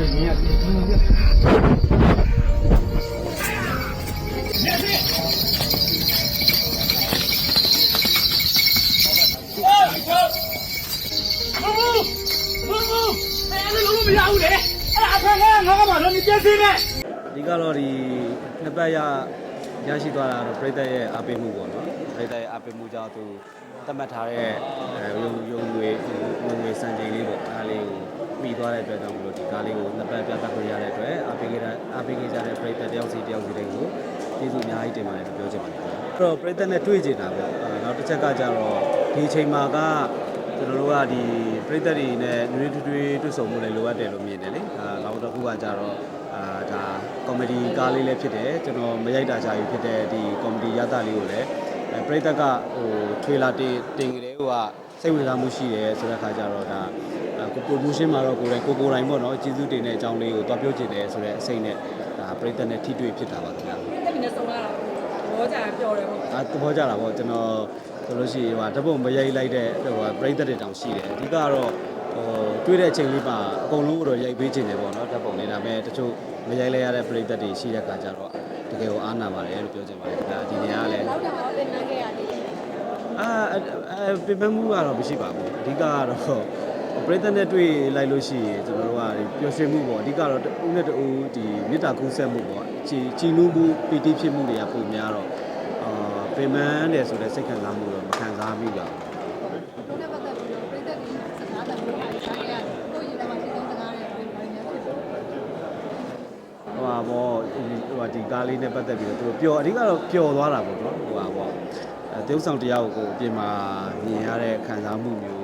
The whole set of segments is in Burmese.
တယ်မြင်ရတယ်အဓိကတော့ဒီနှစ်ပတ်ရရရှိသွားတာတော့ပြည်သက်ရဲ့အားပေးမှုပေါ့နော်ပြည်သက်ရဲ့အားပေးမှုကြောင့်သူသတ်မှတ်ထားတဲ့အဲရုံရုံငွေငွေငွေစံချိန်လေးပေါ့အားလေးကို ပြီးသွားတဲ့အတွက်ကြောင့်မလို့ဒီကားလေးကိုနှစ်ပတ်ပြသခွင့်ရတဲ့အတွက်အားပေးခဲ့တဲ့အားပေးခဲ့ကြတဲ့ပြည်သက်တယောက်စီတယောက်စီတွေကိုကျေးဇူးအများကြီးတင်ပါတယ်လို့ပြောချင်ပါတယ်အဲ့တော့ပြည်သက်နဲ့တွေ့ကြတာပေါ့အဲနောက်တစ်ချက်ကကြတော့ဒီအချိန်မှာကကျွန်တော်တို့ကဒီပြည်သက်တွေနဲ့နွေးထွေးထွေးတွေ့ဆုံမှုလည်းလိုအပ်တယ်လို့မြင်တယ်လေအဲနောက်တစ်ခုကကြတော့အာဒါကောမဒီကားလေးလည်းဖြစ်တယ်ကျွန်တော်မရိုက်တာကြာပြီဖြစ်တဲ့ဒီကောမဒီရသလေးကိုလည်းအဲပရိသတ်ကဟိုထွေလာတင်တင်ကြတဲ့ဟိုက စိတ်ဝင်စားမှုရှိတယ်ဆိုတဲ့ခါကျတော့ဒါကိုပရိုမိုးရှင်းမှာတော့ကိုယ်တိုင်ကိုကိုယ်တိုင်ပေါ့နော်ကျေးဇူးတင်တဲ့အကြောင်းလေးကိုတွားပြောချင်တယ်ဆိုတဲ့အစိတ်နဲ့ဒါပရိသတ်နဲ့ထိတွေ့ဖြစ်တာပါခင်ဗျာတက်ပြီးနဲ့ဆုံးလာတာဘောကြပျော်တယ်ပေါ့အာသဘောကျတာပေါ့ကျွန်တော်ဆိုလို့ရှိရင်ဟိုဓာတ်ပုံမရိုက်လိုက်တဲ့ဟိုပရိသတ်တွေတောင်ရှိတယ်အဓိကတော့ဟိုတွေ့တဲ့အချိန်လေးမှာအကုန်လုံးကိုတော့ရိုက်ပေးခြင်းတယ်ပေါ့နော်ဓာတ်ပုံလေးဒါပေမဲ့တချို့မရိုက်လိုက်ရတဲ့ပရိသတ်တွေရှိတဲ့ခါကျတော့တကယ်ကိုအားနာပါတယ်လို့ပြောချင်ပါတယ်ဒါဒီနေရာကလည်း လောက်တော့ပြင်နှံခဲ့ရတယ် အာအဲပြပမှုကတော့မရှိပါဘူးအဓိကကတော့ပရိသတ်နဲ့တွေ့လိုက်လို့ရှိရင်ကျွန်တော်တို့ကဒီပျော်ရွှင်မှုပေါ့အဓိကတော့တူနဲ့တူဒီမေတ္တာကူးဆက်မှုပေါ့ချီချီနူးမှုပီတိဖြစ်မှုတွေကပုံများတော့အာပင်မတယ်ဆိုတဲ့စိတ်ခံစားမှုတော့မခံစားမိပါဘူးဘုန်းနဲ့ပတ်သက်ပြီးတော့ပြည်သက်တွေစကားတမျိုးအားစားခဲ့ရတယ်ကိုယ့်ရေထဲမှာရှိဆုံးစကားတွေပြောနေများဖြစ်တယ်ဟိုပါဘောဟိုဟာဒီကားလေးနဲ့ပတ်သက်ပြီးတော့သူတို့ပျော်အဓိကတော့ပျော်သွားတာပေါ့နော်ဟိုပါဘော အဲတေးဥဆောင်တရားကိုကိုအပြင်မှာမြင်ရတဲ့ခံစားမှုမျိုး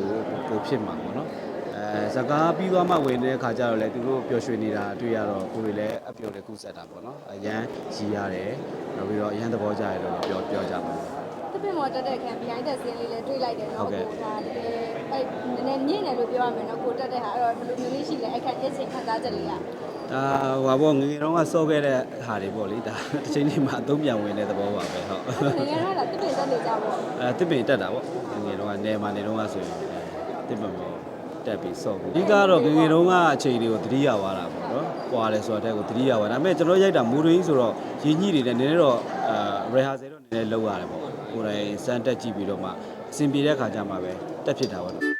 ကိုဖြစ်မှာပေါ့နော်အဲစကားပြီးသွားမှဝင်တဲ့ခါကျတော့လေသူတို့ပျော်ရွှင်နေတာတွေ့ရတော့ကိုယ်တွေလည်းအပျော်တွေကူးဆက်တာပေါ့နော်အရန်ကြီးရတယ်နောက်ပြီးတော့အရန်သဘောကျရတော့ပြောပြောကြ ပါမယ်တစ်ပင်မော်တက်တဲ့ခံ behind the scene လေးလည်းတွေ့လိုက်တယ်ဟုတ်နော်ကဲ့ကိုဒါတကယ်အဲ့နည်းနည်းမြင့်တယ်လို့ပြောရမယ်နော်ကိုတက်တဲ့ဟာအဲ့တော့ဘယ်လိုမျိုးလေးရှိလဲအဲ့ခံအချင်းခံစားချက်လေးอ่ะဒါဟိုပါဘောငယ်ငယ်တုန်းကစောခဲ့တဲ့ဟာတွေပေါ့လေဒါတစ်ချိန်ချိန်မှာအသုံးပြန်ဝင်တဲ့သဘောပါပဲဟုတ်ငယ်ငယ်တော့လားတစ်ပင်တက်နေကြပေါ့အဲတစ်ပင်တက်တာပေါ့ငယ်ငယ်တုန်းကနေမှာနေတုန်းကဆိုရင်အဲတစ်ပင်ပေါ့တက်ပြီးစော့ဘူးအဓိကတော့ငယ်ငယ်တုန်းကအချိန်တွေကိုသတိရသွားတာပေါ့နော်။ပွာတယ်ဆိုတော့တဲ့ကိုသတိရသွားဒါပေမဲ့ကျွန်တော်ရိုက်တာမူရင်းဆိုတော့ရည်ညှိတွေနဲ့နည်းနည်းတော့အဲရီဟာဆယ်တော့နည်းနည်းလောက်ရတယ်ပေါ့။ ကိုယ်တိုင်စမ်းတက်ကြည့်ပြီးတော့မှအဆင်ပြေတဲ့ခါကျမှပဲတက်ဖြစ်တာပေါ့နော်